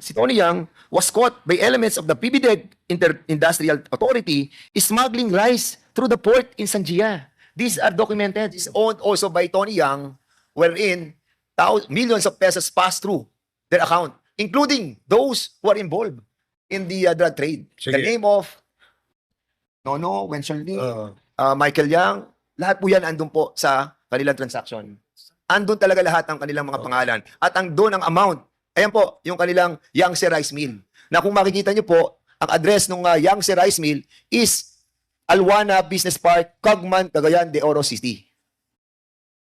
si Tony Yang was caught by elements of the PBDEG Inter- Industrial Authority smuggling rice through the port in Sanjia. These are documented. It's owned also by Tony Yang, wherein millions of pesos pass through their account, including those who are involved in the uh, drug trade. The Sige. name of Nono, Wenzel Lee, Uh, uh, Michael Yang, lahat po yan andun po sa kanilang transaction. Andun talaga lahat ang kanilang mga pangalan. At ang doon ang amount. Ayan po, yung kanilang Yangtze Rice Mill. Na kung makikita nyo po, ang address ng uh, Yangtze Rice Mill is Alwana Business Park, Cagman, Cagayan de Oro City.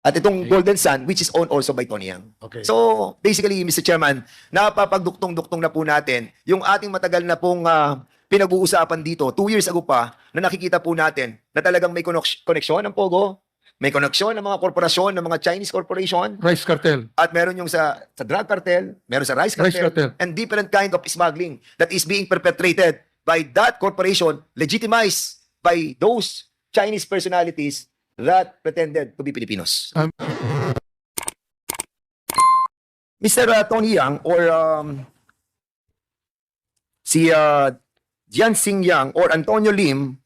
At itong Okay. Golden Sun, which is owned also by Tony Yang. okay. So, basically, Mr. Chairman, napapagduktong-duktong na po natin yung ating matagal na pong ah, pinag-uusapan dito, two years ago pa, na nakikita po natin na talagang may konek- koneksyon ng Pogo, may koneksyon ng mga korporasyon, ng mga Chinese corporation, Rice cartel. at meron yung sa, sa drug cartel, meron sa rice cartel, Rice cartel. and different kind of smuggling that is being perpetrated by that corporation, legitimized by those Chinese personalities that pretended to be Filipinos. Um, Mr. uh, Tony Yang or um, si uh, Jianxing Yang or Antonio Lim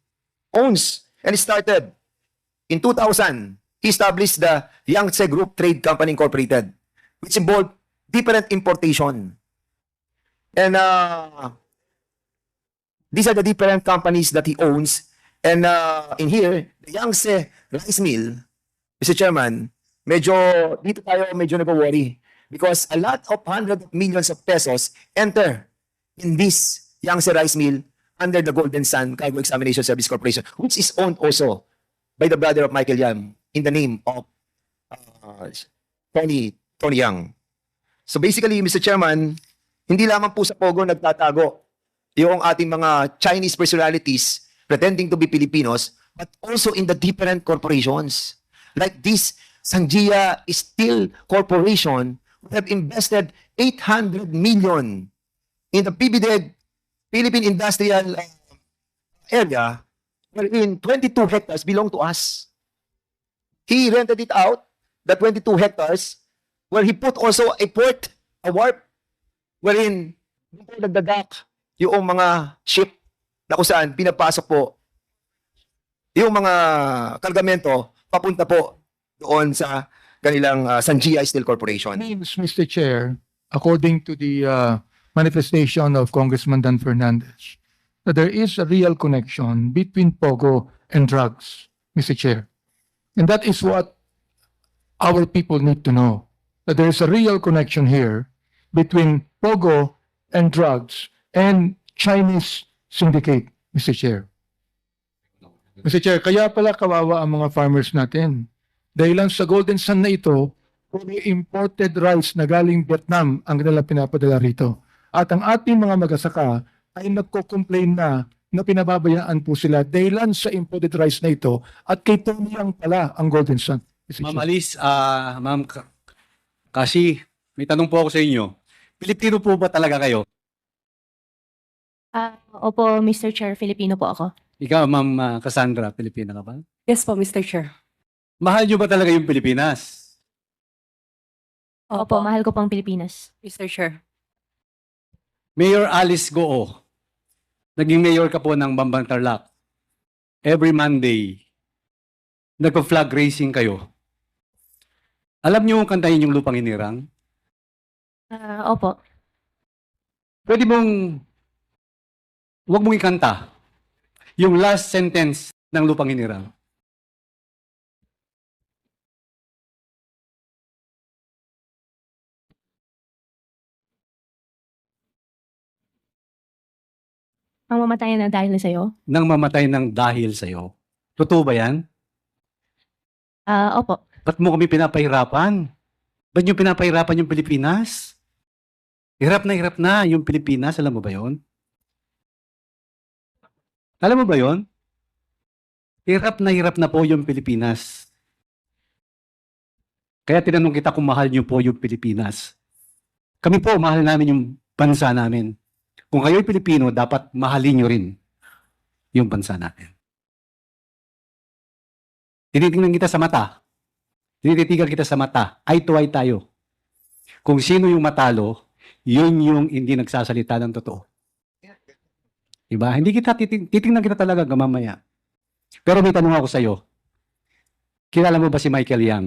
owns and started in 2000 he established the Yangtze Group Trade Company Incorporated which involved different importation and uh, these are the different companies that he owns and uh, in here the Yangtze Rice Mill Mr. Chairman medyo dito tayo medyo nag-worry because a lot of hundred of millions of pesos enter in this Yangtze Rice Mill under the Golden Sun Cargo Examination Service Corporation, which is owned also by the brother of Michael Yang in the name of uh, Tony, Tony Yang. So basically, Mr. Chairman, hindi lamang po sa Pogo nagtatago yung ating mga Chinese personalities pretending to be Filipinos, but also in the different corporations. Like this Sanjia Steel Corporation have invested 800 million in the PBDEG Philippine Industrial uh, Area wherein 22 hectares belong to us. He rented it out, the 22 hectares, where he put also a port, a warp, wherein doon po nagdadak yung mga ship na kung saan pinapasok po yung mga kargamento papunta po doon sa kanilang uh, Sanjia Steel Corporation. means, Mr. Chair, according to the uh, manifestation of Congressman Dan Fernandez, that there is a real connection between Pogo and drugs, Mr. Chair. And that is what our people need to know, that there is a real connection here between Pogo and drugs and Chinese syndicate, Mr. Chair. Mr. Chair, kaya pala kawawa ang mga farmers natin. Dahilan sa Golden Sun na ito, puro imported rice na galing Vietnam ang nila pinapadala rito. At ang ating mga magasaka ay nagko-complain na na pinababayaan po sila dahilan sa imported rice na ito at kay Tony Yang pala ang Golden Sun. Ma'am. Alice, ah, Ma'am Ka- Kasi, may tanong po ako sa inyo. Pilipino po ba talaga kayo? Ah, opo, Mr. Chair, Filipino po ako. Ikaw, Ma'am ah, Cassandra, Pilipina ka ba? Yes po, Mr. Chair. Mahal nyo ba talaga yung Pilipinas? Opo, mahal ko pang Pilipinas. Mr. Chair. Mayor Alice Goo, naging mayor ka po ng Bambang Tarlac. Every Monday, nagpa-flag racing kayo. Alam nyo kantahin yung lupang inirang? Ah, opo. Pwede mong, huwag mong ikanta yung last sentence ng lupang inirang. Ang mamatayan na dahil sa'yo? nang mamatay ng dahil sa'yo. Totoo ba yan? Ah, opo. Ba't mo kami pinapahirapan? Ba't nyo pinapahirapan yung Pilipinas? Hirap na hirap na yung Pilipinas. Alam mo ba yon? Alam mo ba yon? Hirap na hirap na po yung Pilipinas. Kaya tinanong kita kung mahal nyo po yung Pilipinas. Kami po, mahal namin yung bansa namin. Kung kayo'y Pilipino, dapat mahalin nyo rin yung bansa natin. Tinitingnan kita sa mata. Tinititigan kita sa mata. Eye to tayo. Kung sino yung matalo, yun yung hindi nagsasalita ng totoo. Diba? Hindi kita titing titingnan kita talaga mamaya. Pero may tanong ako sa iyo. Kilala mo ba si Michael Yang?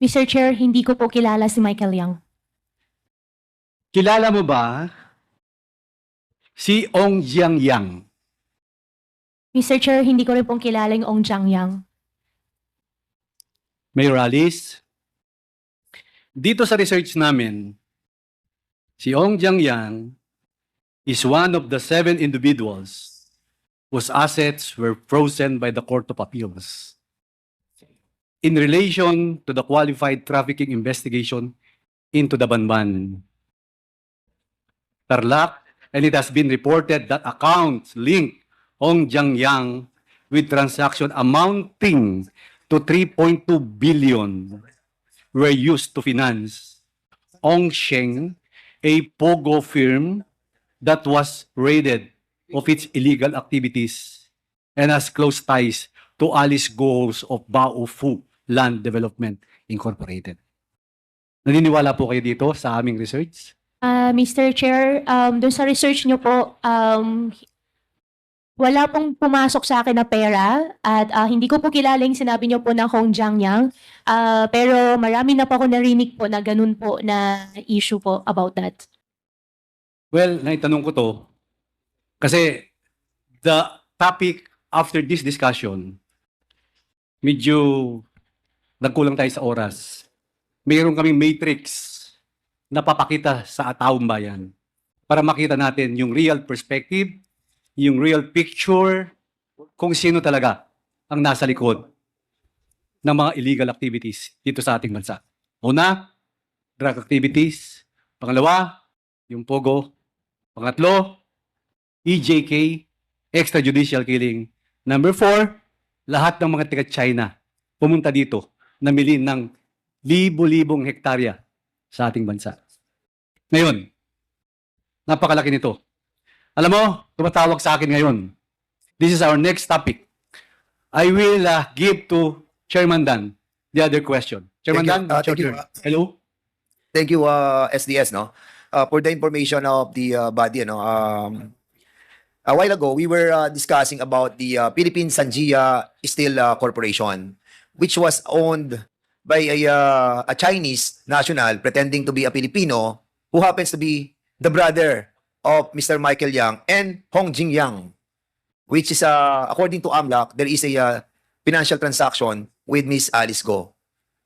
Mr. Chair, hindi ko po kilala si Michael Yang. Kilala mo ba si Ong Jiang Yang? Mr. Chair, hindi ko rin pong kilala yung Ong Jiang Yang. Mayor Alice? Dito sa research namin, si Ong Jiang Yang is one of the seven individuals whose assets were frozen by the Court of Appeals in relation to the qualified trafficking investigation into the Banban. Tarlac, and it has been reported that accounts link Ong Jiang Yang with transaction amounting to 3.2 billion were used to finance Ong Sheng, a pogo firm that was raided of its illegal activities and has close ties to Alice Goals of Bao Fu Land Development Incorporated. Naniniwala po kayo dito sa aming research? Ah, Mr. Chair, um, doon sa research niyo po, um, wala pong pumasok sa akin na pera at ah, hindi ko po kilala yung sinabi niyo po ng Hong Jiang Yang. Ah, pero marami na po ako narinig po na ganun po na issue po about that. Well, naitanong ko to kasi the topic after this discussion, medyo nagkulang tayo sa oras. Mayroon kaming matrix na papakita sa taong bayan para makita natin yung real perspective, yung real picture, kung sino talaga ang nasa likod ng mga illegal activities dito sa ating bansa. Una, drug activities. Pangalawa, yung pogo. Pangatlo, EJK, extrajudicial killing. Number four, lahat ng mga taga-China pumunta dito namili ng libo-libong hektarya sa ating bansa. Ngayon, napakalaki nito. Alam mo, tumatawag sa akin ngayon. This is our next topic. I will uh, give to Chairman Dan the other question. Chairman Thank you. Dan, Uh, it's your thank you. turn. Hello? Thank you, uh, SDS, no? Uh, for the information of the uh, body, no? Um, a while ago, we were uh, discussing about the uh, Philippine Sanjia Steel uh, Corporation, which was owned by a, uh, a Chinese national pretending to be a Filipino who happens to be the brother of Mr. Michael Yang and Hong Jing Yang, which is, uh, according to AMLAC, there is a uh, financial transaction with Miss Alice Go.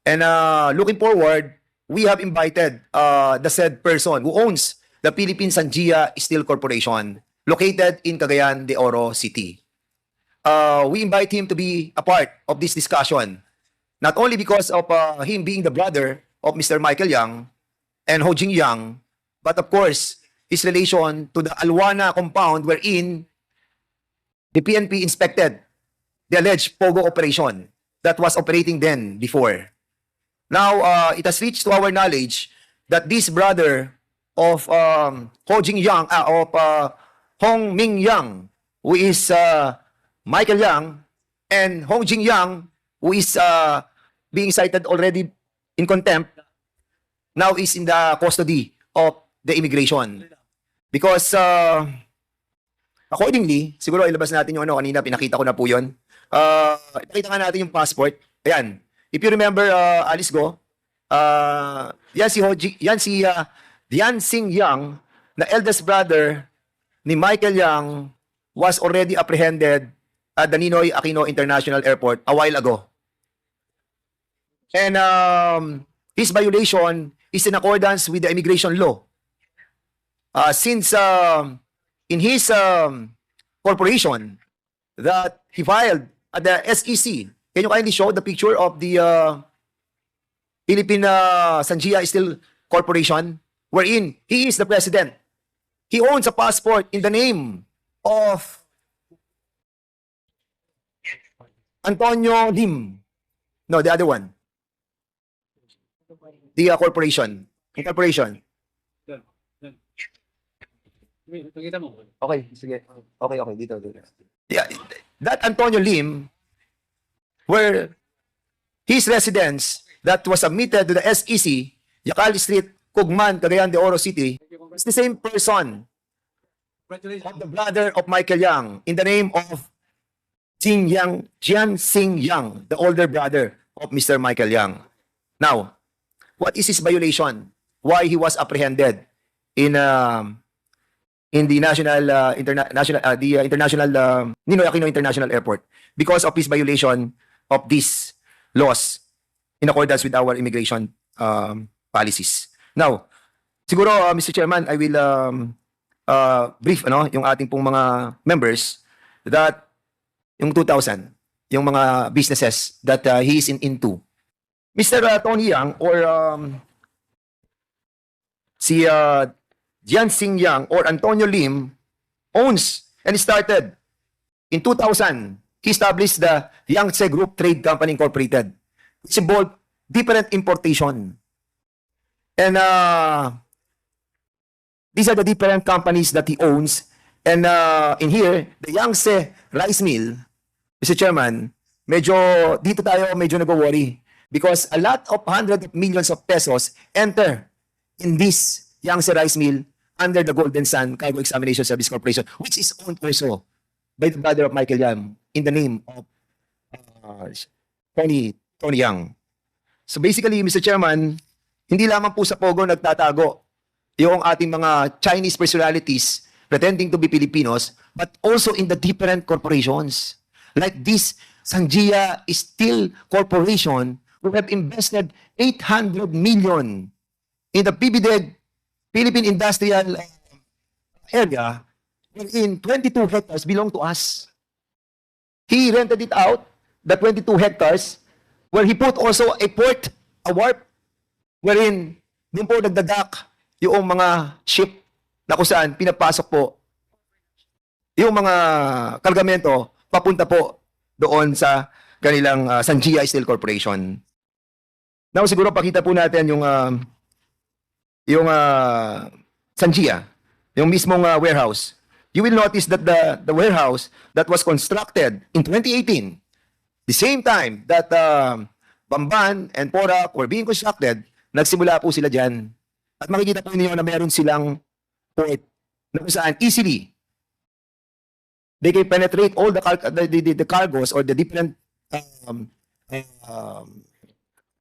And uh, looking forward, we have invited uh, the said person who owns the Philippine Sanjia Steel Corporation located in Cagayan de Oro City. Uh, we invite him to be a part of this discussion, not only because of uh, him being the brother of Mr. Michael Yang and Ho Jing Yang, but of course, his relation to the Alwana compound wherein the PNP inspected the alleged POGO operation that was operating then before. Now, uh, it has reached to our knowledge that this brother of um, Ho Jing Yang, ah, of uh, Hong Ming Yang, who is uh, Michael Yang, and Hong Jing Yang, who is uh, being cited already in contempt, now is in the custody of the immigration. Because uh, accordingly, siguro ilabas natin yung ano, kanina pinakita ko na po yun. Uh, ipakita nga natin yung passport. Ayan. If you remember, uh, Alice Go, uh, yan si Hoji, yan si uh, Yan Sing Yang, na eldest brother ni Michael Yang, was already apprehended at the Ninoy Aquino International Airport a while ago. And um, his violation is in accordance with the immigration law. Uh, since um, in his um, corporation that he filed at the SEC, can you kindly show the picture of the uh, Philippine uh, Sanjia Steel Corporation, wherein he is the president. He owns a passport in the name of Antonio Lim. No, the other one. The uh, corporation. Incorporation. Okay, sige. Okay, okay. Dito, dito. Yeah, that Antonio Lim, where his residence that was submitted to the SEC, Yakali Street, Kugman, Cagayan de Oro City, is the same person of the brother of Michael Yang in the name of Jing Yang, Jian Xing Yang, the older brother of Mr. Michael Yang. Now, what is his violation? Why he was apprehended in um, in the national uh, interna- national uh, the uh, international um, Ninoy Aquino International Airport because of his violation of these laws in accordance with our immigration um, policies. Now, siguro uh, Mr. Chairman, I will um, uh, brief ano yung ating pong mga members that yung 2,000 yung mga businesses that uh, he is in into. Mr. uh, Tony Yang or um, si uh, Jianxing Yang or Antonio Lim owns and started in 2000. He established the Yangtze Group Trade Company Incorporated, which involved different importation. And uh, these are the different companies that he owns. And uh, in here, the Yangtze Rice Mill, Mr. Chairman, medyo dito tayo medyo nag-worry because a lot of hundred of millions of pesos enter in this Yangtze Rice Mill under the Golden Sun Cargo Examination Service Corporation, which is owned also by the brother of Michael Yang in the name of uh, Tony, Tony Yang. So basically, Mr. Chairman, hindi lamang po sa Pogo nagtatago yung ating mga Chinese personalities pretending to be Filipinos, but also in the different corporations. Like this Sanjia Steel Corporation, who have invested 800 million in the PBDEG Philippine Industrial uh, Area, wherein 22 hectares belong to us. He rented it out, the 22 hectares, where he put also a port, a warp, wherein doon po nagdadak yung mga ship na kung saan pinapasok po yung mga kargamento papunta po doon sa kanilang uh, Sanjia Steel Corporation. Now siguro pakita po natin yung uh, yung uh, Sanjia, yung mismong uh, warehouse. You will notice that the the warehouse that was constructed in 2018, the same time that uh, Bamban and Porac were being constructed, nagsimula po sila dyan. At makikita po niyo na meron silang port na kung saan easily they can penetrate all the, car- the, the, the cargos or the different um, um,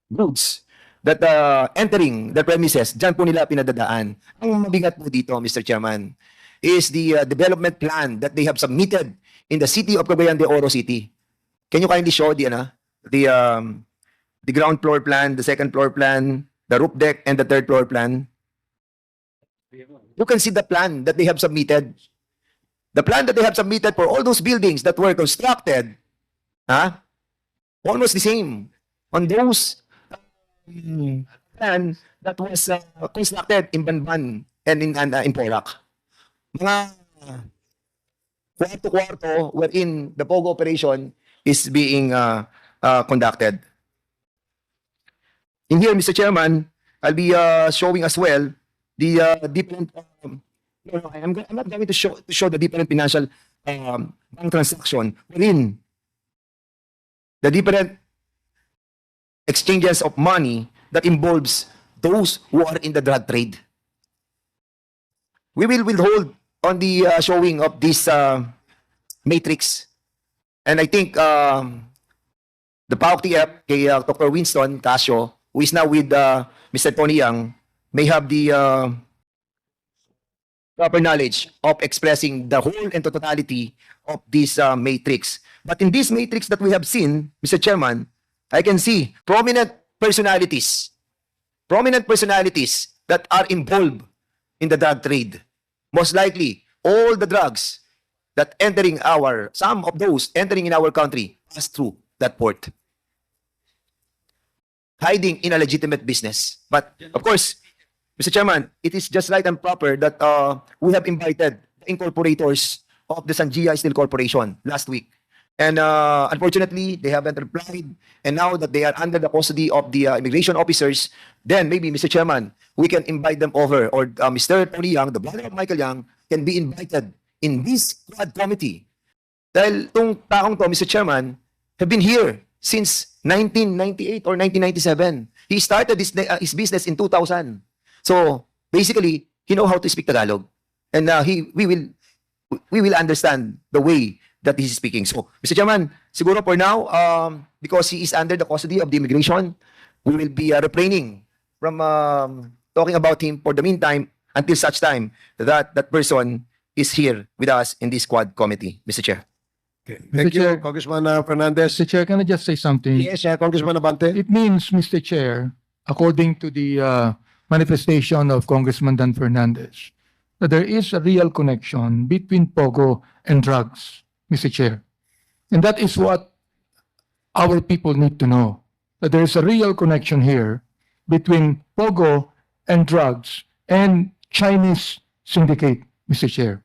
goods that uh, entering the premises, dyan po nila pinadadaan. Ang mabigat po dito, Mr. Chairman, is the uh, development plan that they have submitted in the city of Cagayan de Oro City. Can you kindly show the, ano, the, um, the ground floor plan, the second floor plan, the roof deck, and the third floor plan? You can see the plan that they have submitted. The plan that they have submitted for all those buildings that were constructed, huh? almost the same on those um, plan that was uh, constructed in Banban and in, uh, in Porac. Mga kwarto-kwarto wherein the POGO operation is being uh, uh, conducted. In here, Mr. Chairman, I'll be uh, showing as well the uh, different. Um, no, no, I'm, I'm not going to show to show the different financial um, bank transaction wherein the different exchanges of money that involves those who are in the drug trade. We will withhold on the uh, showing of this uh, matrix. And I think um, the PAOK TF kay uh, Dr. Winston Casio, who is now with uh, Mr. Tony Yang, may have the uh, proper knowledge of expressing the whole and totality of this uh, matrix. But in this matrix that we have seen, Mr. Chairman, I can see prominent personalities, prominent personalities that are involved in the drug trade. Most likely, all the drugs that entering our, some of those entering in our country pass through that port. Hiding in a legitimate business. But of course, Mr. Chairman, it is just right and proper that uh, we have invited the incorporators of the Sanjia Steel Corporation last week. And uh, unfortunately, they haven't replied. And now that they are under the custody of the uh, immigration officers, then maybe, Mr. Chairman, we can invite them over. Or uh, Mr. Tony Young, the brother of Michael Young, can be invited in this quad committee. Dahil tong taong to, Mr. Chairman, have been here since 1998 or 1997. He started his, uh, his business in 2000. So basically, he know how to speak Tagalog, and uh, he we will we will understand the way that he's speaking. So, Mr. Chairman, siguro for now, um, because he is under the custody of the immigration, we will be uh, refraining from um, talking about him for the meantime until such time that that person is here with us in this quad committee, Mr. Chair. Okay. Thank you, Chair. Congressman uh, Fernandez. Mr. Chair, can I just say something? Yes, uh, Congressman Abante. It means, Mr. Chair, according to the uh, manifestation of Congressman Dan Fernandez, that there is a real connection between Pogo and drugs, Mr. Chair. And that is what our people need to know, that there is a real connection here between Pogo and drugs and Chinese syndicate, Mr. Chair.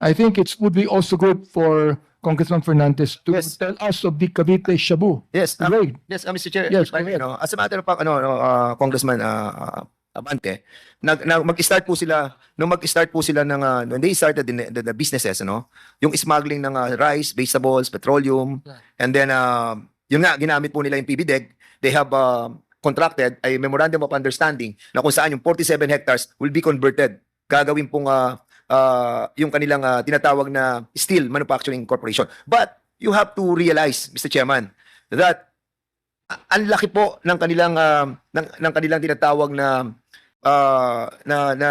I think it would be also good for Congressman Fernandez to Yes. tell us of the Cavite Shabu Yes, um, raid. Yes, uh, Mr. Chair. Yes, I ahead. no, as a matter of fact, ano, no, uh, Congressman uh, Abante, nag, nag, mag-start po sila, nung mag-start po sila ng, uh, when they started in the, the, the businesses, ano, yung smuggling ng uh, rice, vegetables, petroleum, and then, uh, yun nga, ginamit po nila yung PBDEG, they have uh, contracted a memorandum of understanding na kung saan yung 47 hectares will be converted. Gagawin pong uh, uh, yung kanilang uh, tinatawag na steel manufacturing corporation. But you have to realize, Mr. Chairman, that ang laki po ng kanilang ah, ng, ng kanilang tinatawag na ah, na na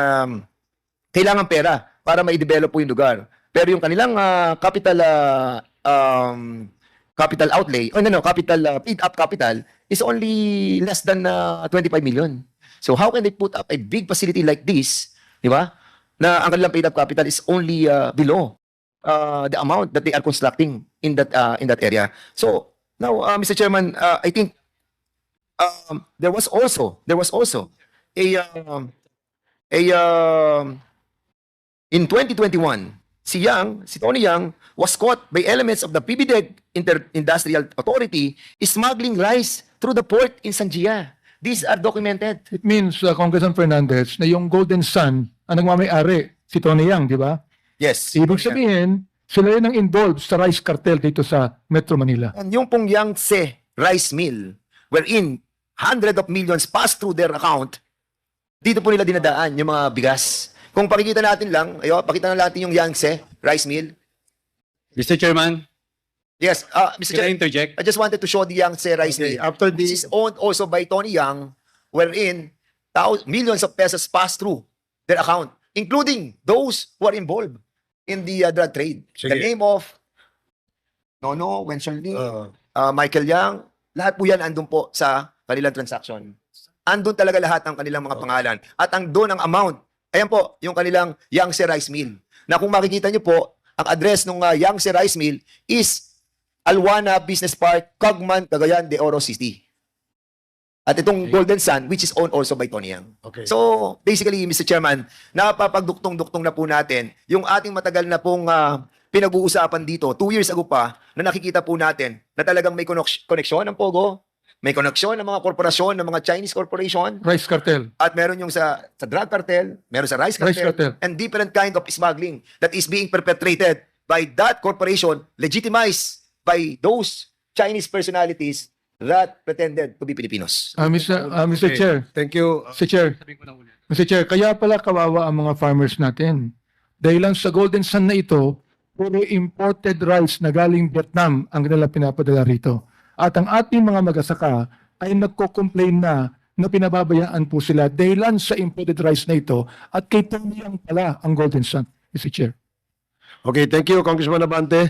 kailangan pera para ma-develop po yung lugar. Pero yung kanilang ah, capital ah, um, capital outlay, oh no no, capital ah, paid up capital is only less than ah, 25 million. So how can they put up a big facility like this, di ba? Na ang kanilang paid up capital is only ah, below uh, the amount that they are constructing in that uh, in that area. So now, uh, Mr. Chairman, uh, I think um, there was also there was also a um, a um, in 2021, si Yang, si Tony Yang, was caught by elements of the PBDEG Inter- Industrial Authority smuggling rice through the port in Sanjia. These are documented. It means, uh, Congressman Fernandez, na yung Golden Sun ang nagmamayari, si Tony Yang, di ba? Yes. Ibig sabihin, sila rin ang involved sa rice cartel dito sa Metro Manila. And yung pong Yangtze rice mill, wherein hundred of millions pass through their account, dito po nila dinadaan yung mga bigas. Kung pakikita natin lang, ayo, pakita na natin yung Yangtze rice mill. Mr. Chairman, Yes, uh, Mr. can I Chair, interject? I just wanted to show the Yangtze rice Okay, mill, after which the is owned also by Tony Yang, wherein thou- millions of pesos pass through their account, including those who are involved in the uh, drug trade. The Sige. name of Nono, Wenzel Lee, uh, uh, Michael Yang, lahat po yan andun po sa kanilang transaction. Andun talaga lahat ang kanilang mga pangalan. At ang doon ang amount. Ayan po, yung kanilang Yangtze Rice Mill. Na kung makikita nyo po, ang address ng uh, Yangtze Rice Mill is Alwana Business Park, Cagman, Cagayan de Oro City. At itong Golden Sun, which is owned also by Tony Yang. okay. So, basically, Mr. Chairman, napapagduktong-duktong na po natin yung ating matagal na pong ah, pinag-uusapan dito, two years ago pa, na nakikita po natin na talagang may koneksyon ng Pogo, may koneksyon ng mga korporasyon, ng mga Chinese corporation, Rice cartel. at meron yung sa, sa drug cartel, meron sa rice cartel, Rice cartel. and different kind of smuggling that is being perpetrated by that corporation, legitimized by those Chinese personalities that pretended to be Filipinos. Uh, Mr. uh, Mr. Okay. Chair, Thank you. Mr. Chair, Mr. Chair, kaya pala kawawa ang mga farmers natin. Dahil lang sa Golden Sun na ito, puro imported rice na galing Vietnam ang nila pinapadala rito. At ang ating mga magasaka ay nagko-complain na na pinababayaan po sila dahilan sa imported rice na ito at kay Tony Yang pala ang Golden Sun, Mr. Chair. Okay, thank you, Congressman Abante.